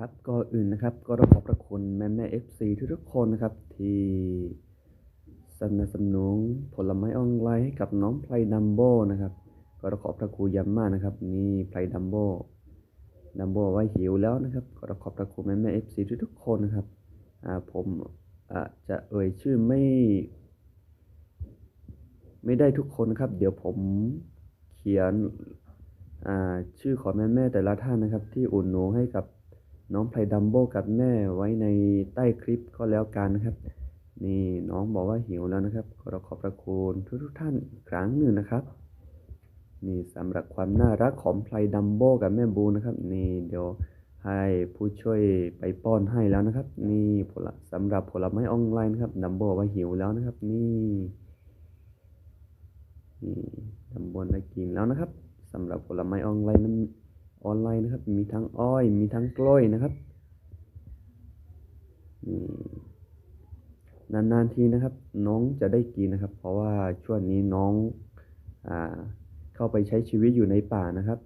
ครับก็อื่นนะครับก็ต้องขอบพระคุณแม่แม่เอฟซีทุกๆคนนะครับ ที่สนับสนุนผลไม้ออนไลน์ให้กับน้องไพลดัมโบนะครับ ก็ต้องขอบพระคุณย้ำมากนะครับ นี่ไพลดัมโบดัมโบว่าหิวแล้วนะครับ ก็ต้องขอบพระคุณแม่แม่เอฟซีทุกๆคนนะครับอ่าผมอ่าจะเอ่ยชื่อไม่ ไม่ได้ทุกคนนะครับ เดี๋ยวผมเขียนอ่าชื่อของแม่ๆแต่ละท่านนะครับ ที่อุ่นหนูให้กับ น้องไพดัมโบกับแม่ไว้ในใต้คลิปก็แล้วกันนะครับ นี่น้องบอกว่าหิวแล้วนะครับก็ขอบพระคุณทุกๆท่านครั้งหนึ่งนะครับ นี่สำหรับความน่ารักของไพดัมโบกับแม่บูนะครับ นี่เดี๋ยวให้ผู้ช่วยไปป้อนให้แล้วนะครับ นี่ผลสำหรับผลไม้ออนไลน์นะครับดัมโบว่าหิวแล้วนะครับ นี่นี่ตำบได้กินแล้วนะครับสำหรับผลไม้ออนไลน์นั้น ออนไลน์นะครับ มีทั้งอ้อย มีทั้งกล้วยนะครับนานๆทีนะครับ น้องจะได้กินนะครับ เพราะว่าช่วงนี้น้องอเข้าไปใช้ชีวิตอยู่ในป่านะครับ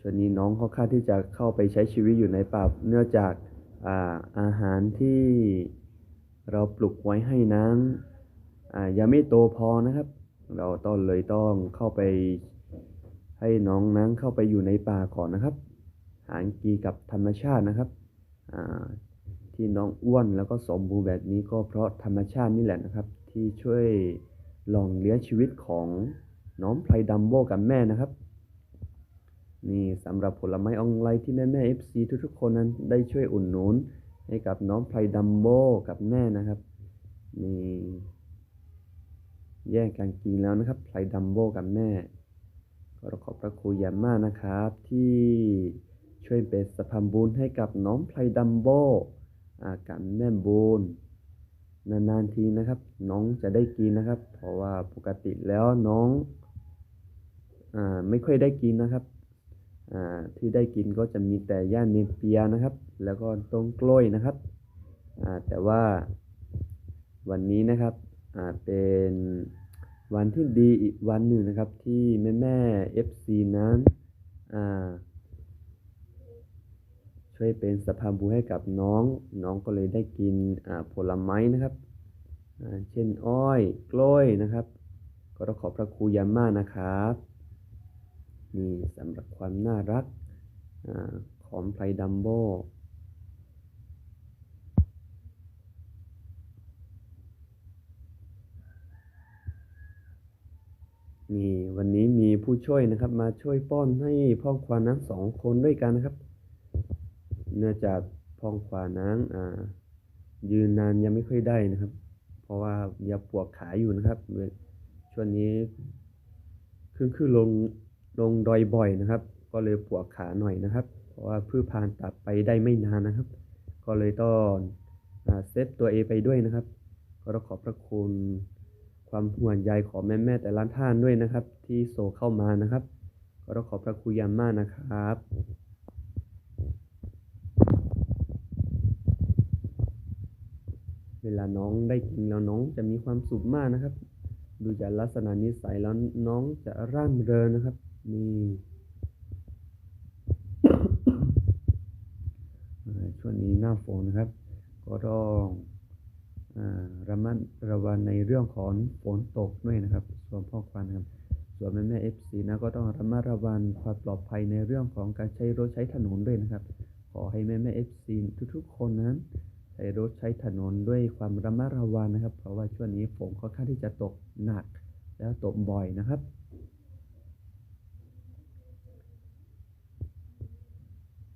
ช่วงนี้น้องเขาคาดที่จะเข้าไปใช้ชีวิตอยู่ในป่า เนื่องจากอาอาหารที่เราปลูกไว้ให้นั้นยังไม่โตพอนะครับ เราต้องเลยต้องเข้าไป ให้น้องนั้นเข้าไปอยู่ในป่าก่อนนะครับ หางกีกับธรรมชาตินะครับที่น้องอ้วนแล้วก็สมบูรณ์แบบนี้ก็เพราะธรรมชาตินี่แหละนะครับ ที่ช่วยหล่อเลี้ยงชีวิตของน้องไพลดัมโบกับแม่นะครับ นี่สำหรับผลไม้ออนไลน์ที่แม่แม่ FC ทุกๆคนนั้นได้ช่วยอุ่นหนุนให้กับน้องไพลดัมโบกับแม่นะครับนี่แย่งกันกินแล้วนะครับไพลดัมโบกับแม่ ก็ขอบพระคุณยางมากนะครับ ที่ช่วยเป็นสะพานบุญให้กับน้องไพลดัมโบอากับแม่บูนนานๆทีนะครับ น้องจะได้กินนะครับ เพราะว่าปกติแล้วน้องอไม่ค่อยได้กินนะครับที่ได้กินก็จะมีแต่ย่าเนเปียนะครับ แล้วก็ต้นกล้วยนะครับแต่ว่าวันนี้นะครับเป็น วันที่ดีอีกวันหนึ่งนะครับที่แม่แม่ FC นั้นช่วยเป็นสะพานบุญให้กับน้อง น้องก็เลยได้กินผลไม้นะครับ เช่นอ้อยกล้วยนะครับ ก็ต้องขอบพระคุณอยางมากนะครับนี่สำหรับความน่ารักอของไพรดัมโบ นี่วันนี้มีผู้ช่วยนะครับ มาช่วยป้อนให้พ่อควานนั้นสองคนด้วยกันนะครับ เนื่องจากพ่อควานนั้นอ่า ยืนนานยังไม่ค่อยได้นะครับ เพราะว่ายังปวดขาอยู่นะครับช่วงนี้ขึ้นขึ้นลงลงดอยบ่อยนะครับ ก็เลยปวดขาหน่อยนะครับ เพราะว่าเพื่อผ่านตัดไปได้ไม่นานนะครับ ก็เลยต้องเซฟตัวเองไปด้วยนะครับ ก็ต้องขอบพระคุณ ความห่วงใยของแม่แม่แต่ละท่านด้วยนะครับ ที่โซเข้ามานะครับ ก็ต้องขอบพระคุณยางมากนะครับเวลาน้องได้กินแล้วน้องจะมีความสุขมากนะครับ ดูจากลักษณะนิสัยแล้วน้องจะร่าเริงนะครับ นี่ช่วงนี้หน้าฝนนะครับ ก็ต้อง ระมัดระวังในเรื่องของฝนตกด้วยนะครับส่วนพ่อควันครับส่วนแม่แม่เอฟซีนะก็ต้องระมัดระวังความปลอดภัยในเรื่องของการใช้รถใช้ถนนด้วยนะครับ ขอให้แม่แม่เอฟซีทุกๆ คนนั้นใช้รถใช้ถนนด้วยความระมัดระวังนะครับ เพราะว่าช่วงนี้ฝนค่อนข้างที่จะตกหนักแล้วตกบ่อยนะครับ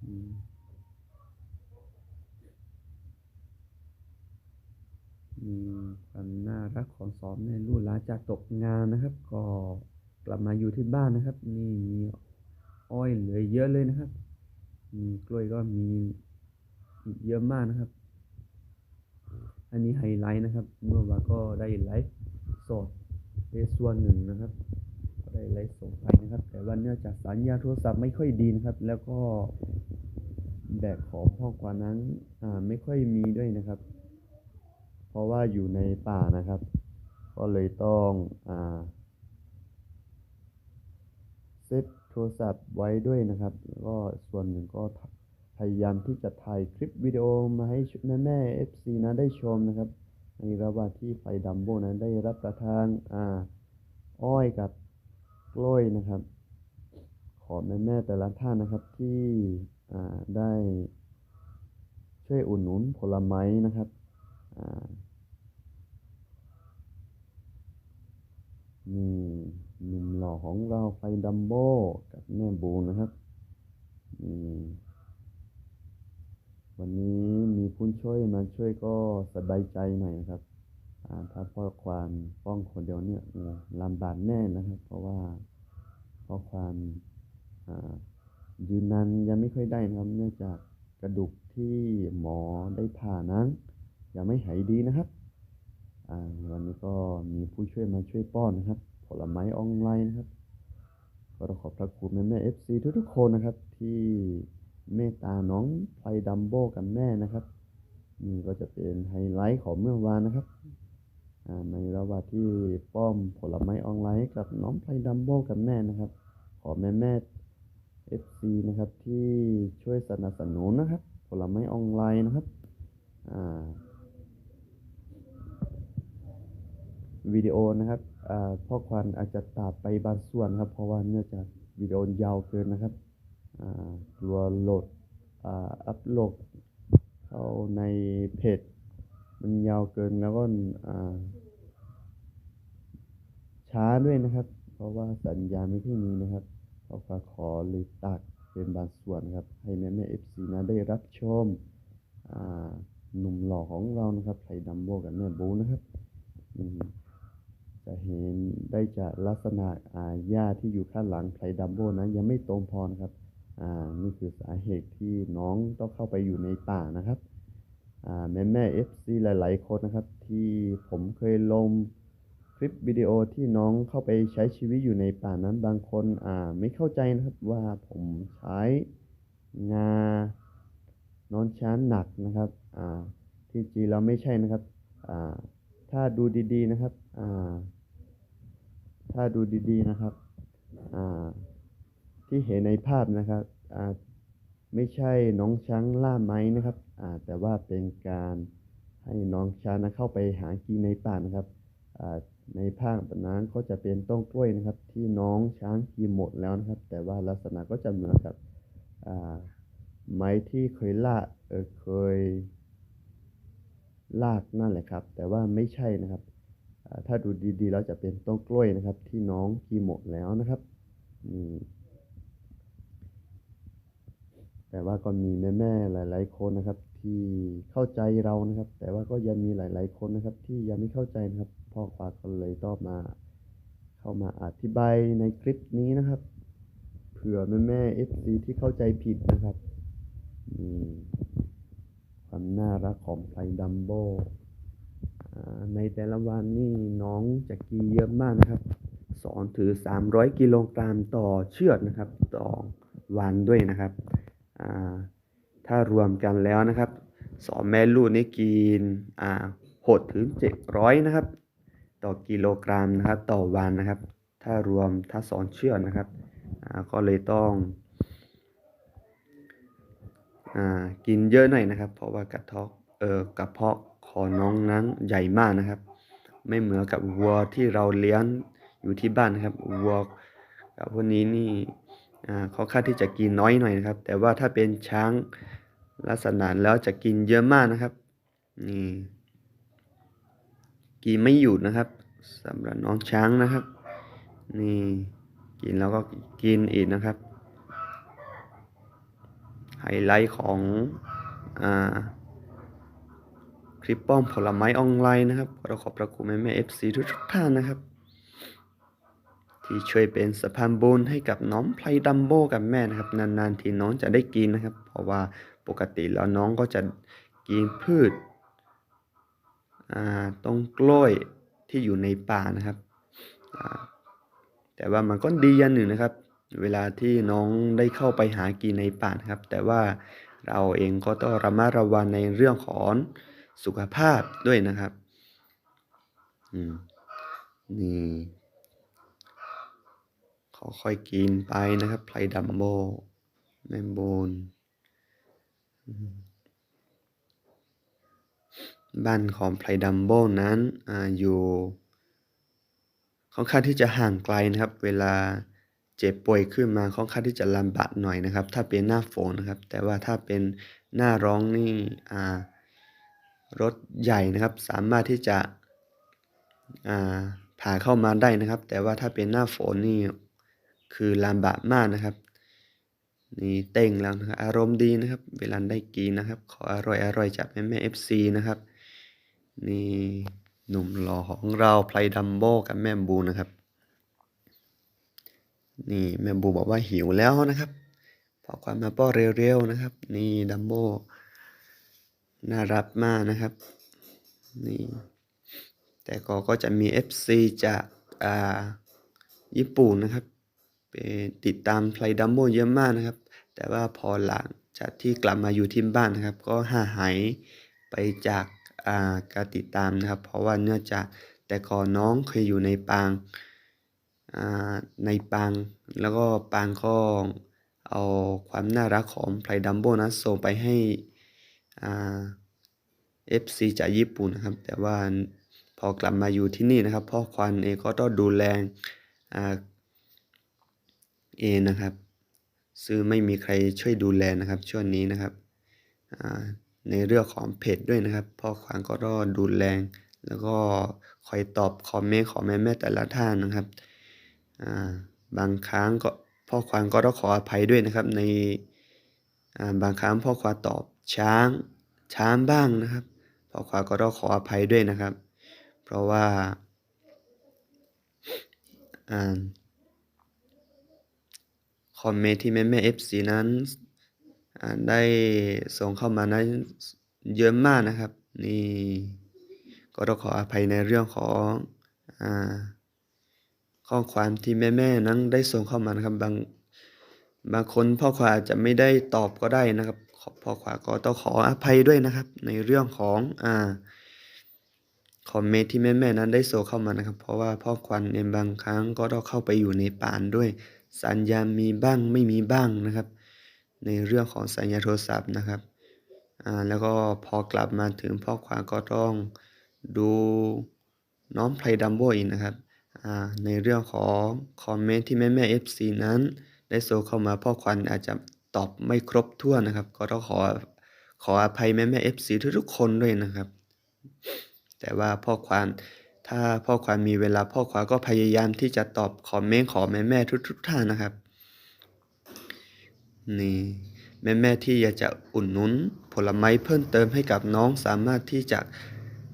อืม มีความน่ารักของสองแม่ลูกหลังจากตกงานนะครับ ก็กลับมาอยู่ที่บ้านนะครับ นี่มีอ้อยเหลือเยอะเลยนะครับ มีกล้วยก็มีเยอะมากนะครับ อันนี้ไฮไลท์นะครับ เมื่อวานก็ได้ไลฟ์สดในส่วนหนึ่งนะครับก็ได้ไลฟ์สดไปนะครับ แต่ว่าเนื่องจากสัญญาณโทรศัพท์ไม่ค่อยดีนะครับ แล้วก็แบตของพ่อกว่านั้นอ่าไม่ค่อยมีด้วยนะครับ เพราะว่าอยู่ในป่านะครับ ก็เลยต้องอ่าเซฟโทรศัพท์ไว้ด้วยนะครับแล้วก็ส่วนหนึ่งก็พยายามที่จะถ่ายคลิปวิดีโอมาให้แม่แม่เอฟซีนะได้ชมนะครับในระหว่างที่ไฟดัมโบนั้นได้รับประทานอ่าอ้อยกับกล้วยนะครับ ขอแม่แม่ๆแต่ละท่านนะครับที่อ่าได้ช่วยอุดหนุนผลไม้นะครับอ่านี่ หนุ่มหล่อของเราไฟดัมโบกับแม่บูนะครับวันนี้มีผู้ช่วยมาช่วยก็สบายใจหน่อยนะครับอ่าถ้าพ่อความป้องคนเดียวเนี่ยโอ้ลำบากแน่นะครับ เพราะว่าพ่อความอ่ายืนนานยังไม่ค่อยได้นะครับ เนื่องจากกระดูกที่หมอได้ผ่านั้นยังไม่หายดีนะครับอ่าวันนี้ก็มีผู้ช่วยมาช่วยป้อนนะครับ ผลไม้ออนไลน์นะครับก็ต้องขอบพระคุณแม่แม่เอฟซีทุกๆคนนะครับ ที่เมตตาน้องไฟดัมโบกับแม่นะครับนี่ก็จะเป็นไฮไลท์ของเมื่อวานนะครับในระหว่างที่ป้อมผลไม้ออนไลน์กับน้องไพดัมโบกับแม่นะครับ ขอแม่แม่เอฟซีนะครับที่ช่วยสนับสนุนนะครับ ผลไม้ออนไลน์นะครับอ่า วิดีโอนะครับพ่อควันอาจจะตัดไปบางส่วนครับ เพราะว่าเนื่องจากวิดีโอยาวเกินนะครับกลัวโหลดอัพโหลดเข้าในเพจมันยาวเกินแล้วก็ช้าด้วยนะครับ เพราะว่าสัญญาณไม่ค่มีนะครับก็ขอขอเลยตัดเป็นบางส่วนครับ ให้แม่แม่เอฟซีนะได้รับชมหนุ่มหล่อของเรานะครับไทยดัมโบกับแม่บูนะครับ จะเห็นได้จากลักษณะอาหญ้าที่อยู่ข้างหลังไทยดัมโบนะยังไม่ตรงพอครับอ่านี่คือสาเหตุที่น้องต้องเข้าไปอยู่ในป่านะครับอ่าแม่แม่เอฟซีหลาย ๆ คนนะครับ ที่ผมเคยลงคลิปวิดีโอที่น้องเข้าไปใช้ชีวิตอยู่ในป่านั้นบางคนอ่าไม่เข้าใจนะครับว่าผมใช้งานอนช้างหนักนะครับอ่าที่จริงเราไม่ใช่นะครับอ่าถ้าดูดีๆนะครับอ่า ถ้าดูดีๆนะครับที่เห็นในภาพนะครับไม่ใช่น้องช้างล่าไม้นะครับแต่ว่าเป็นการให้น้องช้างนะเข้าไปหากินในป่านะครับในภาคนั้นก็จะเป็นต้นกล้วยนะครับ ที่น้องช้างกินหมดแล้วนะครับ แต่ว่าลักษณะก็จะเหมือนกับไม้ที่เคยล่าเเคยลากนั่นแหละครับ แต่ว่าไม่ใช่นะครับ ถ้าดูดีๆแล้วจะเป็นต้นกล้วยนะครับ ที่น้องกินหมดแล้วนะครับนี่แต่ว่าก็มีแม่ๆหลาย ๆ คนนะครับ ที่เข้าใจเรานะครับ แต่ว่าก็ยังมีหลาย ๆ คนนะครับ ที่ยังไม่เข้าใจนะครับ พ่อควาก็เลยต้องมา เข้ามาอธิบายในคลิปนี้นะครับ เผื่อแม่ๆ FC ที่เข้าใจผิดนะครับความน่ารักของไพดัมโบอ่า ในแต่ละวันนี่น้องจะกีเยอะมากนะครับสอนถือ 300 กิโลกรัมต่อเชือกนะครับต่อวันด้วยนะครับถ้ารวมกันแล้วนะครับสองแม่ลูกนี่กินหดถึงเจ็ดร้อยนะครับ ต่อกิโลกรัมนะครับต่อวันนะครับ ถ้ารวมถ้าสอนเชือกนะครับก็เลยต้องอกินเยอะหน่อยนะครับ เพราะว่ากระทาะเออกระเพาะ ของน้องนั้นใหญ่มากนะครับ ไม่เหมือนกับวัวที่เราเลี้ยงอยู่ที่บ้านนะครับวัวกับพวกนี้นี่เขาคาดที่จะกินน้อยหน่อยนะครับ แต่ว่าถ้าเป็นช้างลักษณะแล้วจะกินเยอะมากนะครับนี่กินไม่หยุดนะครับสำหรับน้องช้างนะครับ นี่กินแล้วก็กินอีกนะครับไฮไลท์ของอ่า คลิปป้อมผลไม้ออนไลน์นะครับ เราขอบพระคุณแม่แม่เอฟซีทุกท่านนะครับ ที่ช่วยเป็นสะพานบุญให้กับน้องไพรดัมโบกับแม่นะครับ นานๆทีน้องจะได้กินนะครับ เพราะว่าปกติแล้วน้องก็จะกินพืชต้นกล้วยที่อยู่ในป่านะครับ แต่ว่ามันก็ดีอย่างหนึ่งนะครับ เวลาที่น้องได้เข้าไปหากินในป่านะครับ แต่ว่าเราเองก็ต้องระมัดระวังในเรื่องของ สุขภาพด้วยนะครับอืมนี่ขค่อยๆกินไปนะครับไพรดัมโบแมมโบนบ้านของไพรดัมโบนั้นอ่าอยู่ค่อนข้างที่จะห่างไกลนะครับ เวลาเจ็บป่วยขึ้นมาค่อนข้างที่จะลำบากหน่อยนะครับ ถ้าเป็นหน้าฝนนะครับ แต่ว่าถ้าเป็นหน้าร้องนี่อ่า รถใหญ่นะครับ สามารถที่จะผ่าเข้ามาได้นะครับ แต่ว่าถ้าเป็นหน้าฝนนี่คือลำบากมากนะครับ นี่เต้งแล้วนะครับอารมณ์ดีนะครับ เวลาได้กินนะครับ ขออร่อยอร่อยจากแม่แม่เอฟซีนะครับ นี่หนุ่มหล่อของเราไพรดัมโบกับแม่บูนะครับ นี่แม่บูบอกว่าหิวแล้วนะครับขอความมาป้อเร็วๆนะครับ นี่ดัมโบ น่ารักมากนะครับ นี่ แต่ก็ก็จะมี FC จากอ่าญี่ปุ่นนะครับไปติดตามไพลดัมโบเยอะมากนะครับ แต่ว่าพอหลังจากที่กลับมาอยู่ที่บ้านนะครับ ก็ห่าหายไปจากอ่าการติดตามนะครับ เพราะว่าเนื่องจากแต่ก่อนน้องเคยอยู่ในปางอ่าในปาง แล้วก็ปางก็เอาความน่ารักของไพลดัมโบนะส่งไปให้ เอ่า FC จากญี่ปุ่นนะครับ แต่ว่าพอกลับมาอยู่ที่นี่นะครับพ่อควันเองก็ต้องดูแลอเองนะครับ ซึ่งไม่มีใครช่วยดูแลนะครับช่วงนี้นะครับในเรื่องของเพจด้วยนะครับพ่อควันก็ต้องดูแลแล้วก็คอยตอบคอมเมนต์ของแม่แม่แต่ละท่านนะครับาบางครั้งก็พ่อควันก็ต้องขออภัยด้วยนะครับ ในาบางครั้งพ่อควันตอบ ช้าง ช้างบ้างนะครับพ่อควาก็ต้องขออภัยด้วยนะครับ เพราะว่าอคอมเมนต์ที่แม่แม่ FC นั้นได้ส่งเข้ามานั้นเยอะมากนะครับ นี่ก็ต้องขออภัยในเรื่องของอข้อความที่แม่แม่นั้นได้ส่งเข้ามานะครับบางบางคนพ่อควาอาจจะไม่ได้ตอบก็ได้นะครับ พ่อขวาก็ต้องขออภัยด้วยนะครับ ในเรื่องของอ่าคอมเมนต์ที่แม่ๆนั้นได้โซเข้ามานะครับ เพราะว่าพ่อควันในบางครั้งก็ต้องเข้าไปอยู่ในป่านด้วย สัญญาณมีบ้างไม่มีบ้างนะครับ ในเรื่องของสัญญาโทรศัพท์นะครับอ่าแล้วก็พอกลับมาถึงพ่อขวาก็ต้องดูน้องไพรดัมโบอีกนะครับอ่าในเรื่องของคอมเมนต์ที่แม่แม่ FC นั้นได้โซเข้ามาพ่อควันอาจจะ ตอบไม่ครบถ้วนนะครับ ก็ต้องขอขออภัยแม่แม่ FC ทุกๆคนด้วยนะครับ แต่ว่าพ่อควานถ้าพ่อควานมีเวลาพ่อควานก็พยายามที่จะตอบคอมเมนต์ของแม่แม่ทุกๆท่านนะครับ นี่แม่แม่ที่อยากจะอุดหนุนผลไม้เพิ่มเติมให้กับน้องสามารถที่จะ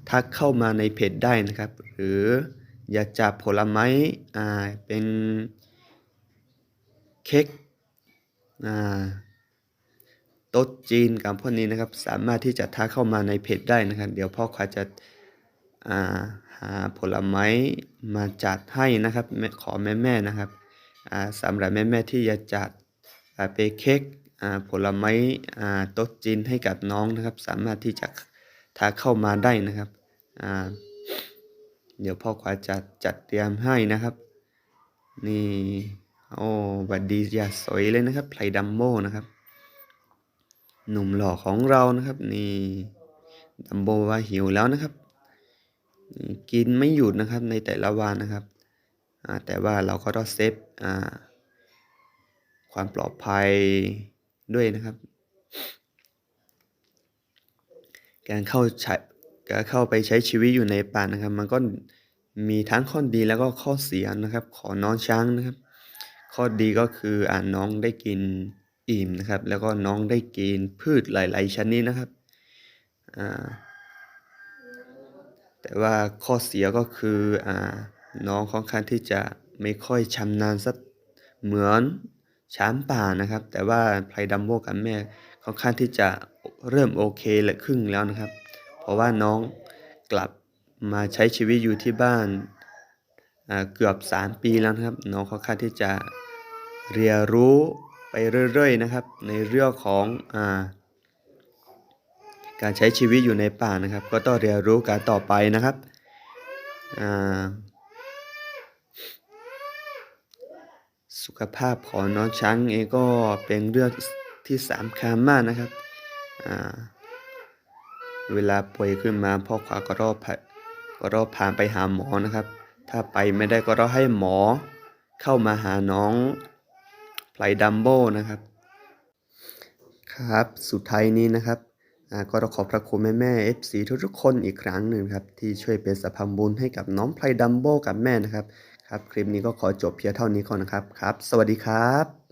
ทักเข้ามาในเพจได้นะครับ หรืออยากจะผลไม้อ่าเป็นเค้ก โต๊ะจีนกับพวกนี้นะครับ สามารถที่จะทักเข้ามาในเพจได้นะครับ เดี๋ยวพ่อควาจะาหาผลไม้มาจัดให้นะครับ ขอแม่แม่ๆนะครับสำหรับแม่แม่ๆที่อยากจัดเป็นเค้กผลไม้โต๊ะจีนให้กับน้องนะครับ สามารถที่จะทักเข้ามาได้นะครับเดี๋ยวพ่อควาจะจัดเตรียมให้นะครับ นี่ โอ้บัดดีอย่าสวยเลยนะครับไพลดัมโมนะครับ หนุ่มหล่อของเรานะครับ นี่ดัมโบว่าหิวแล้วนะครับ กินไม่หยุดนะครับในแต่ละวันนะครับแต่ว่าเราก็ต้องเซฟความปลอดภัยด้วยนะครับ การเข้าใช้การเข้าไปใช้ชีวิตอยู่ในป่านะครับ มันก็มีทั้งข้อดีแล้วก็ข้อเสียนะครับ ขอน้องช้างนะครับ ข้อดีก็คืออ่าน้องได้กินอิ่มนะครับ แล้วก็น้องได้กินพืชหลาย ๆ ชนิดนะครับอ่าแต่ว่าข้อเสียก็คืออ่าน้องค่อนข้างที่จะไม่ค่อยชำนาญสักเหมือนช้างป่านะครับ แต่ว่าไพรดัมโบกับแม่ค่อนข้างที่จะเริ่มโอเคและครึ่งแล้วนะครับ เพราะว่าน้องกลับมาใช้ชีวิตอยู่ที่บ้านเกือบ 3 ปีแล้วนะครับ น้องค่อนข้างที่จะ เรียนรู้ไปเรื่อยๆนะครับ ในเรื่องของอาการใช้ชีวิตอยู่ในป่านะครับ ก็ต้องเรียนรู้การต่อไปนะครับสุขภาพของน้องช้างเองก็เป็นเรื่องที่สำคัญมากนะครับ เวลาป่วยขึ้นมาพ่อขวาก็รอพาก็รอพาไปหาหมอนะครับ ถ้าไปไม่ได้ก็รอให้หมอเข้ามาหาน้อง ไพลดัมโบนะครับ ครับ สุดท้ายนี้นะครับอ่าก็ต้องขอบพระคุณแม่แม่เอฟซีทุกๆคนอีกครั้งหนึ่งครับ ที่ช่วยเป็นสะพานบุญให้กับน้องไพลดัมโบกับแม่นะครับ ครับ คลิปนี้ก็ขอจบเพียงเท่านี้ก่อนนะครับ ครับ สวัสดีครับ